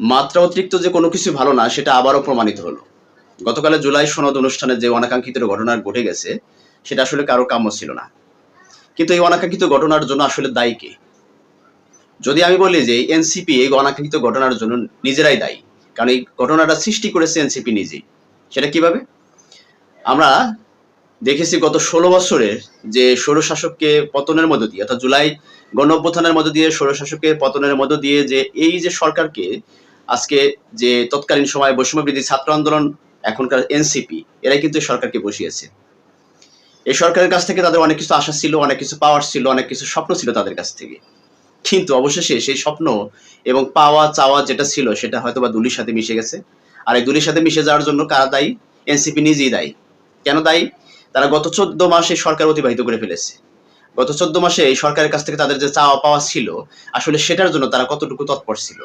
মাত্রা অতিরিক্ত যে কোনো কিছু ভালো না, সেটা আবারও প্রমাণিত হলো। গতকালে জুলাই সনদ অনুষ্ঠানে যে অনাকাঙ্ক্ষিত ঘটনা ঘটে গেছে, সেটা আসলে কারও কাম্য ছিল না। কিন্তু এই অনাকাঙ্ক্ষিত ঘটনার জন্য আসলে দায়ী কে? যদি আমি বলি যে এনসিপি এই অনাকাঙ্ক্ষিত ঘটনার জন্য নিজেরাই দায়ী, কারণ এই ঘটনাটা সৃষ্টি করেছে এনসিপি নিজেই, সেটা কীভাবে? আমরা দেখেছি গত ষোলো বছরের যে স্বৈরশাসককে পতনের মধ্য দিয়ে, অর্থাৎ জুলাই গণ অভ্যুত্থানের মধ্য দিয়ে স্বৈরশাসককে পতনের মধ্য দিয়ে যে এই যে সরকারকে আজকে যে তৎকালীন সময় বৈষম্য বৃদ্ধি ছাত্র আন্দোলন, এখনকার এনসিপি, এরাই কিন্তু সরকারকে বসিয়েছে। এই সরকারের কাছ থেকে তাদের অনেক কিছু আশা ছিল, অনেক কিছু পাওয়ার ছিল, অনেক কিছু স্বপ্ন ছিল তাদের কাছ থেকে। কিন্তু অবশেষে সেই স্বপ্ন এবং পাওয়া, চাওয়া যেটা ছিল, সেটা হয়তো বা দুলির সাথে মিশে গেছে। আর এই দুলির সাথে মিশে যাওয়ার জন্য কারা দায়ী? এনসিপি নিজেই দায়ী। কেন দায়ী? তারা গত চোদ্দ মাসে সরকার অতিবাহিত করে ফেলেছে। গত চোদ্দ মাসে এই সরকারের কাছ থেকে তাদের যে চাওয়া পাওয়া ছিল, আসলে সেটার জন্য তারা কতটুকু তৎপর ছিল?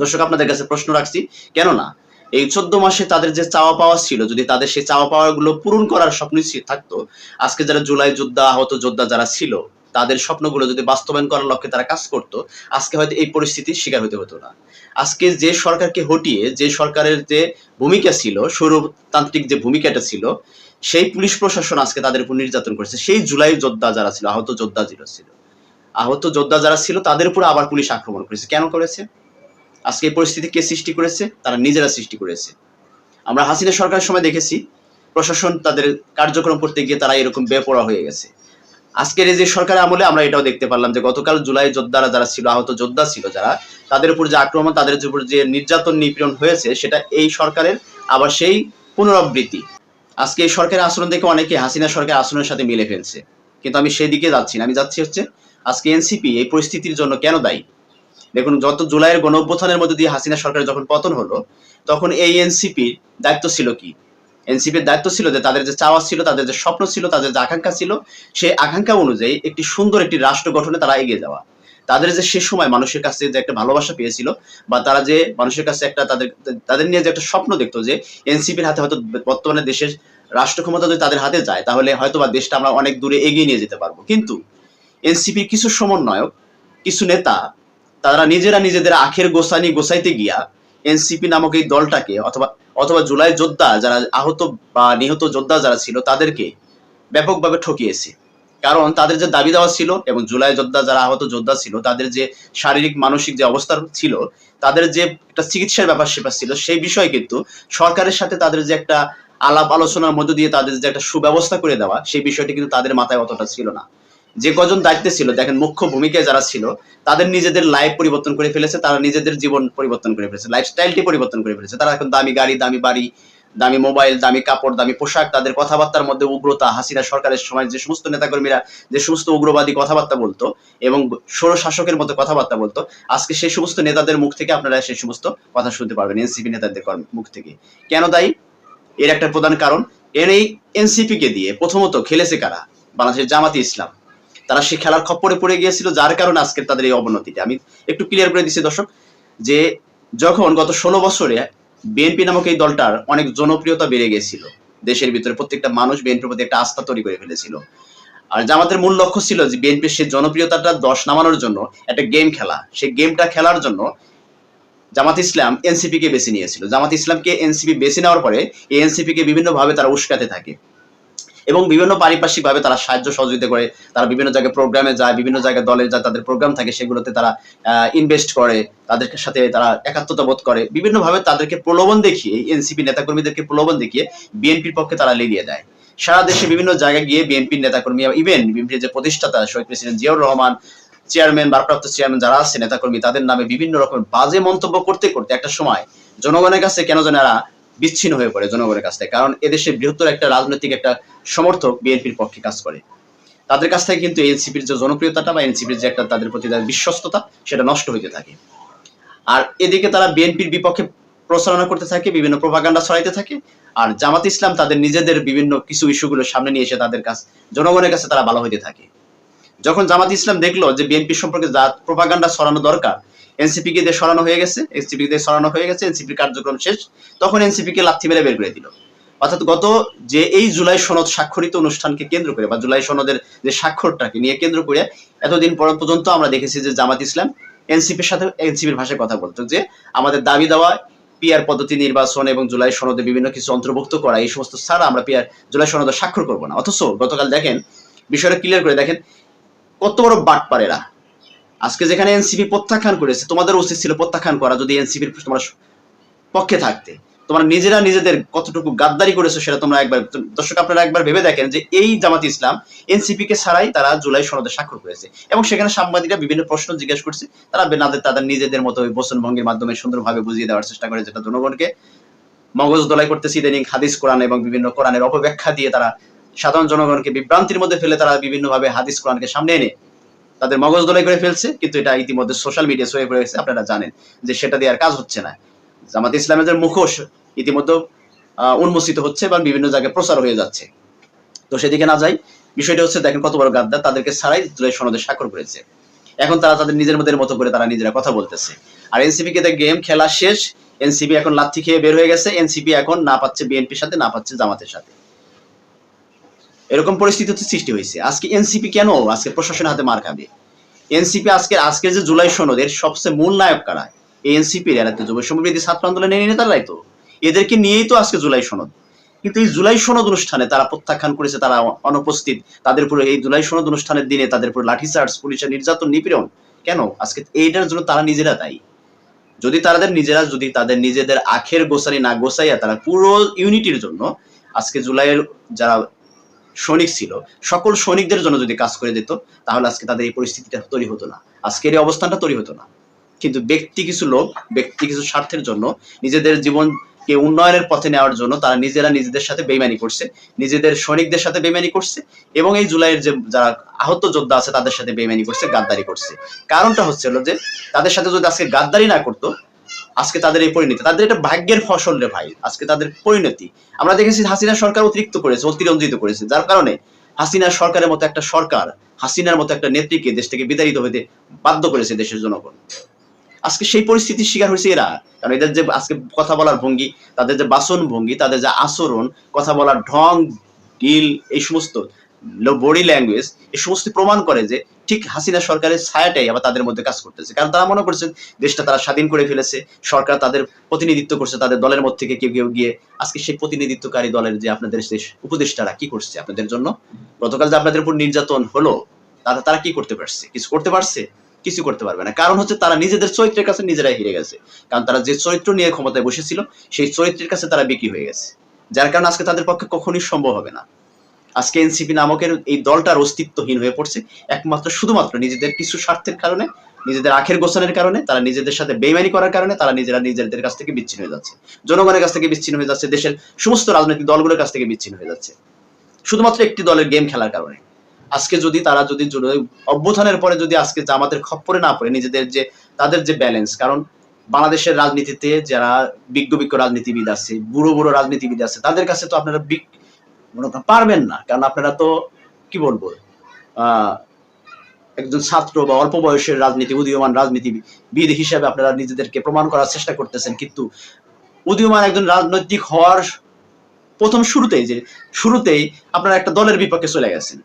দর্শক, আপনাদের কাছে প্রশ্ন রাখছি, কেননা এই চোদ্দ মাসে তাদের যে চাওয়া পাওয়া ছিল, যদি তাদের সেই চাওয়া পাওয়া গুলো পূরণ করার স্বপ্ন থাকতো, আজকে যারা জুলাই যোদ্ধা, আহত যোদ্ধা যারা ছিল, তাদের স্বপ্নগুলো যদি বাস্তবায়ন করার লক্ষ্যে তারা কাজ করত, আজকে হয়তো এই পরিস্থিতির শিকার হতে হতো না। আজকে যে সরকারকে হটিয়ে, যে সরকারের যে ভূমিকা ছিল সৌরতান্ত্রিক যে ভূমিকাটা ছিল, সেই পুলিশ প্রশাসন আজকে তাদের উপর নির্যাতন করেছে। সেই জুলাই যোদ্ধা যারা ছিল, আহত যোদ্ধা যারা ছিল, আহত যোদ্ধা যারা ছিল, তাদের উপর আবার পুলিশ আক্রমণ করেছে। কেন করেছে? আজকে এই পরিস্থিতি কে সৃষ্টি করেছে? তারা নিজেরা সৃষ্টি করেছে। আমরা হাসিনা সরকারের সময় দেখেছি, প্রশাসন তাদের কার্যক্রম করতে গিয়ে তারা এরকম বেপরোয়া হয়ে গেছে। আজকের এই যে সরকারের আমলে আমরা এটাও দেখতে পারলাম যে গতকাল জুলাই যোদ্ধারা যারা ছিল, আহত যোদ্ধা ছিল যারা, তাদের উপর যে আক্রমণ, তাদের উপর যে নির্যাতন নিপীড়ন হয়েছে, সেটা এই সরকারের, আবার সেই পুনরাবৃত্তি। আজকে এই সরকারের আচরণ দেখে অনেকে হাসিনা সরকারের আচরণের সাথে মিলে ফেলছে। কিন্তু আমি সেই দিকে যাচ্ছি না। আমি যাচ্ছি হচ্ছে, আজকে এনসিপি এই পরিস্থিতির জন্য কেন দায়ী? দেখুন, যত জুলাইয়ের গণ অভ্যুত্থানের মধ্যে দিয়ে হাসিনা সরকারের যখন পতন হলো, তখন এই এনসিপির দায়িত্ব ছিল কি? এনসিপির দায়িত্ব ছিল যে তাদের যে চাওয়া ছিল, তাদের যে স্বপ্ন ছিল, তাদের যে আকাঙ্ক্ষা ছিল, সেই আকাঙ্ক্ষা অনুযায়ী একটি সুন্দর একটি রাষ্ট্র গঠনে তারা এগিয়ে যাওয়া। তাদের যে সে সময় মানুষের কাছে যে একটা ভালোবাসা পেয়েছিল, বা তারা যে মানুষের কাছে একটা তাদের তাদের নিয়ে যে একটা স্বপ্ন দেখতো যে এনসিপির হাতে হয়তো বর্তমানে দেশের রাষ্ট্র ক্ষমতা যদি তাদের হাতে যায়, তাহলে হয়তো বা দেশটা আমরা অনেক দূরে এগিয়ে নিয়ে যেতে পারব। কিন্তু এনসিপির কিছু সমন্বয়ক, কিছু নেতা তারা নিজেরা নিজেদের আখের গোসানি গোসাইতে গিয়া এনসিপি নামক এই দলটাকে অথবা অথবা জুলাই যোদ্ধা যারা আহত বা নিহত যোদ্ধা যারা ছিল তাদেরকে ব্যাপকভাবে ঠকিয়েছে। কারণ তাদের যে দাবি দেওয়া ছিল এবং জুলাই যোদ্ধা যারা আহত যোদ্ধা ছিল, তাদের যে শারীরিক মানসিক যে অবস্থা ছিল, তাদের যে একটা চিকিৎসার ব্যাপার সেপার ছিল, সেই বিষয়ে কিন্তু সরকারের সাথে তাদের যে একটা আলাপ আলোচনার মধ্য দিয়ে তাদের যে একটা সুব্যবস্থা করে দেওয়া, সেই বিষয়টি কিন্তু তাদের মাথায় অতটা ছিল না। যে কজন দায়িত্বে ছিল, দেখেন মুখ্য ভূমিকায় যারা ছিল, তাদের নিজেদের লাইফ পরিবর্তন করে ফেলেছে, তারা নিজেদের জীবন পরিবর্তন করে ফেলেছে লাইফস্টাইলটি পরিবর্তন করে ফেলেছে। তারা এখন দামি গাড়ি, দামি বাড়ি, দামি মোবাইল দামি কাপড়, দামি পোশাক, তাদের কথাবার্তার মধ্যে উগ্রতা, হাসিনা সরকারের সময় যে সমস্ত নেতাকর্মীরা, যে সমস্ত উগ্রবাদী কথাবার্তা বলতো এবং স্বৈর শাসকের মতো কথাবার্তা বলতো, আজকে সেই সমস্ত নেতাদের মুখ থেকে আপনারা সেই সমস্ত কথা শুনতে পারবেন এনসিপি নেতাদের মুখ থেকে। কেন দায়ী? এর একটা প্রধান কারণ, এর এই এনসিপি কে দিয়ে প্রথমত খেলেছে কারা? বাংলাদেশের জামাতি ইসলাম। তারা সে খেলার খপ্পরে পড়ে গিয়েছিল, যার কারণে আজকের তাদের এই অবনতিটা। আমি একটু ক্লিয়ার করে দিচ্ছি দর্শক, যে যখন গত ষোলো বছরে বিএনপি নামক এই দলটার অনেক জনপ্রিয়তা বেড়ে গিয়েছিল, দেশের ভিতরে প্রত্যেকটা মানুষ বিএনপির প্রতি একটা আস্থা তৈরি করে ফেলেছিল। আর জামাতের মূল লক্ষ্য ছিল যে বিএনপির সেই জনপ্রিয়তাটা দশ নামানোর জন্য একটা গেম খেলা, সেই গেমটা খেলার জন্য জামাত ইসলাম এনসিপি কে বেছে নিয়েছিল। জামাত ইসলামকে এনসিপি বেছে নেওয়ার পরে এই এনসিপি কে বিভিন্ন ভাবে তারা উস্কাতে থাকে। এবং বিভিন্ন পারিপার্শ্বিক ভাবে তারা সাহায্য সহযোগিতা করে, তারা বিভিন্ন জায়গায় প্রোগ্রামে যায়, বিভিন্ন জায়গায় দলের যা তাদের প্রোগ্রাম থাকে সেগুলোতে তারা ইনভেস্ট করে, তাদের সাথে তারা একাত্মতা বোধ করে। বিভিন্ন ভাবে তাদেরকে প্রলোভন দেখিয়ে এনসিপি নেতাকর্মীদেরকে প্রলোভন দেখিয়ে বিএনপির পক্ষে তারা লেলিয়ে দেয়। সারা দেশে বিভিন্ন জায়গায় গিয়ে বিএনপির নেতাকর্মী ইভেন বিএনপির যে প্রতিষ্ঠাতা শহীদ প্রেসিডেন্ট জিয়াউর রহমান চেয়ারম্যান ভারপ্রাপ্ত চেয়ারম্যান যারা আছে নেতাকর্মী, তাদের নামে বিভিন্ন রকম বাজে মন্তব্য করতে করতে একটা সময় জনগণের কাছে কেন যেন এরা বিচ্ছিন্ন হয়ে পড়ে জনগণের কাছ থেকে। কারণ এদেশে বৃহত্তর একটা রাজনৈতিক একটা সমর্থক বিএনপির পক্ষে কাজ করে। তাদের কাছ থেকে কিন্তু এনসিপির যে জনপ্রিয়তাটা বা এনসিপির যে একটা তাদের প্রতি বিশ্বস্ততা, সেটা নষ্ট হইতে থাকে। আর এদিকে তারা বিএনপির বিপক্ষে প্রচারণা করতে থাকে, বিভিন্ন প্রভাকাণ্ডা ছড়াইতে থাকে। আর জামাত ইসলাম তাদের নিজেদের বিভিন্ন কিছু ইস্যুগুলো সামনে নিয়ে এসে তাদের কাছে, জনগণের কাছে তারা ভালো হইতে থাকে। যখন জামাত ইসলাম দেখল যে বিএনপি সম্পর্কে যা প্রভাকাণ্ডা ছড়ানো দরকার এনসিপি কে সরানো হয়ে গেছে এনসিপি দিয়ে সরানো হয়ে গেছে, এনসিপির কার্যক্রম শেষ, তখন এনসিপি কে লাথি মেরে বের করে দিল। অর্থাৎ গত যে এই জুলাই সনদ স্বাক্ষরিত অনুষ্ঠানকে কেন্দ্র করে বা জুলাই সনদের যে স্বাক্ষরটাকে নিয়ে কেন্দ্র করে এতদিন পর পর্যন্ত আমরা দেখেছি যে জামাত ইসলাম এনসিপির সাথে এনসিপির ভাষায় কথা বলতো যে আমাদের দাবি দেওয়া, পিআর পদ্ধতি নির্বাচন এবং জুলাই সনদে বিভিন্ন কিছু অন্তর্ভুক্ত করা, এই সমস্ত ছাড়া আমরা পিআর, জুলাই সনদে স্বাক্ষর করব না। অথচ গতকাল দেখেন, বিষয়টা ক্লিয়ার করে দেখেন কত বড় বাট পারেরা আজকে যেখানে এনসিপি প্রত্যাখ্যান করেছে, তোমাদের উচিত ছিল প্রত্যাখ্যান করা, যদি এনসিপির তোমরা পক্ষে থাকতে। তোমরা নিজেরা নিজেদের কতটুকু গাদ্দারি করেছ সেটা তোমরা একবার দর্শক আপনারা একবার ভেবে দেখেন যে এই জামাত ইসলাম এনসিপি কে ছাড়াই তারা জুলাই সনদে স্বাক্ষর করেছে। এবং সেখানে সাংবাদিকরা বিভিন্ন প্রশ্ন জিজ্ঞেস করছে, তারা বেনাদের তাদের নিজেদের মতো ওই বসন ভঙ্গির মাধ্যমে সুন্দরভাবে বুঝিয়ে দেওয়ার চেষ্টা করে যেটা জনগণকে মগজ দলাই করতেছে, ইদানিং হাদিস কোরআন এবং বিভিন্ন কোরআনের অপব্যাখ্যা দিয়ে তারা সাধারণ জনগণকে বিভ্রান্তির মধ্যে ফেলে তারা বিভিন্নভাবে হাদিস কোরআনকে সামনে এনে তাদের মগজ দলাই করে ফেলছে, কিন্তু এটা ইতিমধ্যে সোশ্যাল মিডিয়া ছড়িয়ে পড়ে গেছে আপনারা জানেন যে সেটা দিয়ে আর কাজ হচ্ছে না। জামাত ইসলামের যে মুখোশ ইতিমধ্যে উন্মোচিত হচ্ছে বা বিভিন্ন জায়গায় প্রচার হয়ে যাচ্ছে। তো সেদিকে না যাই, বিষয়টা হচ্ছে দেখেন কত বড় গাদ্দার তাদেরকে ছাড়াই জুলাই সনদে স্বাক্ষর করেছে। এখন তারা তাদের নিজের মধ্যে মতো করে তারা নিজেরা কথা বলতেছে। আর এনসিপি কে গেম খেলা শেষ এনসিপি এখন লাথি খেয়ে বের হয়ে গেছে এনসিপি এখন না পাচ্ছে বিএনপির সাথে, না পাচ্ছে জামাতের সাথে। এরকম পরিস্থিতি তো সৃষ্টি হয়েছে। আজকে এনসিপি কেন? আজকে প্রশাসনের হাতে মার খাবে। এনসিপি আজকে আজকে যে জুলাই সনদের সবচেয়ে মূল নায়ক কারা? এই এনসিপির, এরা তো যুব সমৃদ্ধি ছাত্র আন্দোলনের নেতারাই তো। এদেরকে নিয়েই তো আজকে জুলাই সনদ। কিন্তু এই জুলাই সনদ অনুষ্ঠানে তারা প্রত্যাখ্যান করেছে, তারা অনুপস্থিত। তাদের উপরে এই জুলাই সনদ অনুষ্ঠানের দিনে তাদের উপরে লাঠিচার্জ, পুলিশের নির্যাতন, নিপীড়ন। কেন? আজকে এইটার জন্য তারা নিজেরা দায়ী। যদি তাদের নিজেরা, যদি তাদের নিজেদের আখের গোসারি না গোসাইয়া তারা পুরো ইউনিটির জন্য আজকে জুলাইয়ের যারা সৈনিক ছিল। সকল সৈনিকদের জন্য যদি কাজ করে দিত তাহলে আজকে তাদের এই পরিস্থিতিটা তৈরি হতো না। আজকের এই অবস্থানটা তৈরি হতো না। কিন্তু ব্যক্তি কিছু লোক, ব্যক্তি কিছু স্বার্থের জন্য নিজেদের জীবনকে উন্নয়নের পথে নেওয়ার জন্য তারা নিজেরা নিজেদের সাথে বেইমানি করছে, নিজেদের সৈনিকদের সাথে বেইমানি করছে এবং এই জুলাইয়ের যে যারা আহত যোদ্ধা আছে তাদের সাথে বেইমানি করছে, গাদ্দারি করছে। কারণটা হচ্ছে হলো যে, তাদের সাথে যদি আজকে গাদ্দারি না করতো আজকে তাদের এই পরিণতি। তাদের এটা ভাগ্যের ফসল রে ভাই, আজকে তাদের পরিণতি। আমরা দেখেছি হাসিনা সরকার অতিরিক্ত করেছে, অতিরঞ্জিত করেছে। যার কারণে হাসিনা সরকারের মতো একটা সরকার, হাসিনার মতো একটা নেত্রীকে দেশ থেকে বিতাড়িত হতে বাধ্য করেছে দেশের জনগণ। আজকে সেই পরিস্থিতির শিকার হয়েছে এরা। কারণ এদের যে আজকে কথা বলার ভঙ্গি, তাদের যে বাসন ভঙ্গি, তাদের যে আচরণ, কথা বলার ঢং ডিল এই সমস্ত বডি ল্যাঙ্গুয়েজ এই সমস্ত প্রমাণ করে যে ঠিক হাসিনা সরকারের ছায়াটাই আবার তাদের মধ্যে কাজ করতেছে। কারণ তারা মনে করছে দেশটা তারা স্বাধীন করে ফেলেছে, সরকার তাদের প্রতিনিধিত্ব করছে, তাদের দলের মধ্যে থেকে কেউ কেউ গিয়ে আজকে সেই প্রতিনিধিত্বকারী দলের যে আপনাদের সেই উপদেষ্টারা কি করছে আপনাদের জন্য? গতকাল যে আপনাদের উপর নির্যাতন হলো, তারা তারা কি করতে পারছে? কিছু করতে পারছে? কিছু করতে পারবে না। কারণ হচ্ছে তারা নিজেদের চরিত্রের কাছে নিজেরাই হেরে গেছে। কারণ তারা যে চরিত্র নিয়ে ক্ষমতায় বসেছিল, সেই চরিত্রের কাছে তারা বিক্রি হয়ে গেছে। যার কারণে আজকে তাদের পক্ষে কখনোই সম্ভব হবে না। আজকে এনসিপি নামকের এই দলটার অস্তিত্বহীন হয়ে পড়ছে। একমাত্র, শুধুমাত্র নিজেদের কিছু স্বার্থের কারণে, নিজেদের আখের গোছানোর কারণে, তারা নিজেদের সাথে বেইমানি করার কারণে তারা নিজেরা নিজেদের কাছ থেকে বিচ্ছিন্ন হয়ে যাচ্ছে। জনগণের কাছ থেকে বিচ্ছিন্ন হয়ে যাচ্ছে, দেশের সমস্ত রাজনৈতিক দলগুলোর কাছ থেকে বিচ্ছিন্ন হয়ে যাচ্ছে। শুধুমাত্র একটি দলের গেম খেলার কারণে। আজকে যদি তারা যদি অভ্যুত্থানের পরে যদি আজকে জামাতের খপ্পরে না পড়ে, নিজেদের যে, তাদের যে ব্যালেন্স কারণ বাংলাদেশের রাজনীতিতে যারা বিজ্ঞ বিজ্ঞ রাজনীতিবিদ আছে, বুড়ো বুড়ো রাজনীতিবিদ আছে, তাদের কাছে তো আপনারা মনে পারবেন না। কারণ আপনারা তো, কি বলব একজন ছাত্র বা অল্প বয়সের রাজনীতি, উদীয়মান রাজনীতিবিদ হিসেবে আপনারা নিজেদেরকে প্রমাণ করার চেষ্টা করতেছেন। কিন্তু উদীয়মান একজন রাজনৈতিক হওয়ার প্রথম শুরুতেই যে, শুরুতেই আপনারা একটা দলের বিপক্ষে চলে গেছেন।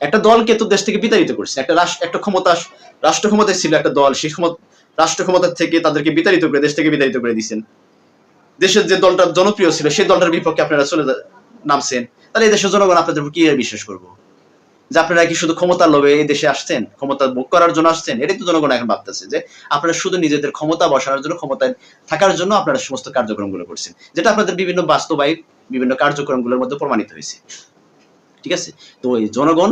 একটা দলকে তো দেশ থেকে বিতাড়িত করছে। একটা রাষ্ট্র একটা ক্ষমতা রাষ্ট্র ক্ষমতায় ছিল একটা দল, সেই ক্ষমতা রাষ্ট্র ক্ষমতা থেকে তাদেরকে বিতাড়িত করে, দেশ থেকে বিতাড়িত করে দিয়েছেন দেশের যে দলটা জনপ্রিয় ছিল, সেই দলটার বিপক্ষে আপনারা চলে নামছেন, তাহলে এই দেশের জনগণ আপনাদের উপর কি বিশ্বাস করব? যে আপনারা কি শুধু ক্ষমতার লোভে এই দেশে আসছেন, ক্ষমতা ভোগ করার জন্য আসছেন? এটাই তো জনগণ এখন ভাবতেছে যে আপনারা শুধু নিজেদের ক্ষমতা বসানোর জন্য, ক্ষমতায় থাকার জন্য আপনারা সমস্ত কার্যক্রমগুলো করছেন, যেটা আপনাদের বিভিন্ন বাস্তবায়িক বিভিন্ন কার্যক্রমগুলোর মধ্যে প্রমাণিত হয়েছে। ঠিক আছে? তো এই জনগণ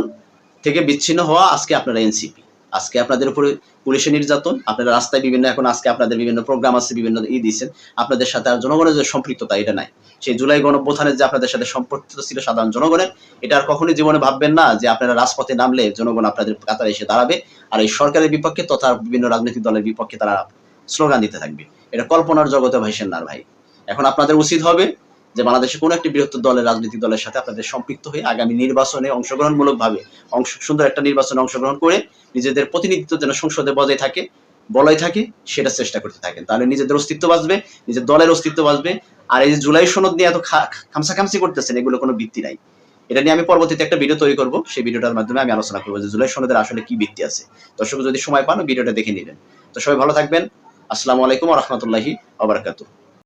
থেকে বিচ্ছিন্ন হওয়া আজকে আপনারা এনসিপি। আজকে আপনাদের উপরে পুলিশের নির্যাতন আপনারা রাস্তায় বিভিন্ন, এখন আজকে আপনাদের বিভিন্ন প্রোগ্রাম আছে, বিভিন্ন ই দিয়েছেন। আপনাদের সাথে আর জনগণের যে সম্পৃক্ততা, এটা নাই। সেই জুলাই গণপ্রধানের যে আপনাদের সাথে সম্পর্কিত ছিল সাধারণ জনগণের, এটা আর কখনোই জীবনে ভাববেন না যে আপনারা রাজপথে নামলে জনগণ আপনাদের কাতারে এসে দাঁড়াবে, আর এই সরকারের বিপক্ষে তথা বিভিন্ন রাজনৈতিক দলের বিপক্ষে তারা স্লোগান দিতে থাকবে। এটা কল্পনার জগতে ভাইসেন না ভাই। এখন আপনাদের উচিত হবে যে বাংলাদেশে কোনো একটি বৃহত্তর দলের রাজনৈতিক দলের সাথে আপনাদের সম্পৃক্ত হয়ে আগামী নির্বাচনে অংশগ্রহণমূলকভাবে অংশ সুন্দর একটা নির্বাচনে অংশগ্রহণ করে নিজেদের প্রতিনিধিত্ব যেন সংসদে বজায় থাকে, বলয় থাকে, সেটা চেষ্টা করতে থাকেন। তাহলে নিজেদের অস্তিত্ব বাঁচবে, নিজের দলের অস্তিত্ব বাঁচবে। আর এই যে জুলাই সনদ নিয়ে এত খামসাখামসি করতেছেন, এগুলো কোনো ভিত্তি নাই। এটা নিয়ে আমি পরবর্তীতে একটা ভিডিও তৈরি করব। সেই ভিডিওটার মাধ্যমে আমি আলোচনা করব যে জুলাই সনদের আসলে কি ভিত্তি আছে। দর্শক যদি সময় পান ভিডিওটা দেখে নেবেন তো সবাই ভালো থাকবেন। আসসালামু আলাইকুম রহমতুল্লাহি আবরাকাতুহ